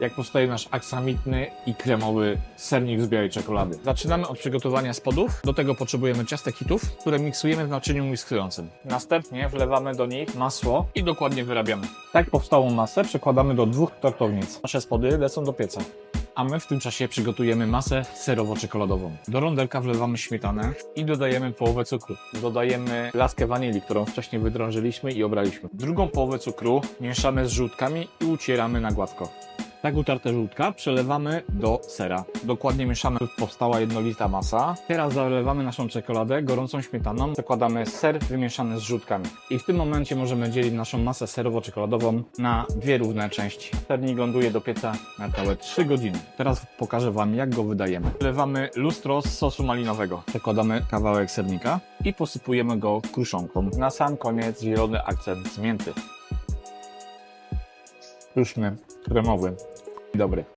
jak powstaje nasz aksamitny i kremowy sernik z białej czekolady. Zaczynamy od przygotowania spodów. Do tego potrzebujemy ciastek hitów, które miksujemy w naczyniu miksującym. Następnie wlewamy do nich masło i dokładnie wyrabiamy. Tak powstałą masę przekładamy do dwóch tortownic. Nasze spody lecą do pieca. A my w tym czasie przygotujemy masę serowo-czekoladową. Do rondelka wlewamy śmietanę i dodajemy połowę cukru. Dodajemy laskę wanilii, którą wcześniej wydrążyliśmy i obraliśmy. Drugą połowę cukru mieszamy z żółtkami i ucieramy na gładko. Tak utarte żółtka przelewamy do sera. Dokładnie mieszamy, by powstała jednolita masa. Teraz zalewamy naszą czekoladę gorącą śmietaną. Przekładamy ser wymieszany z żółtkami. I w tym momencie możemy dzielić naszą masę serowo-czekoladową na dwie równe części. Sernik ląduje do pieca na całe 3 godziny. Teraz pokażę Wam, jak go wydajemy. Wlewamy lustro z sosu malinowego. Przekładamy kawałek sernika i posypujemy go kruszonką. Na sam koniec zielony akcent z mięty. Pyszny, kremowy i dobry.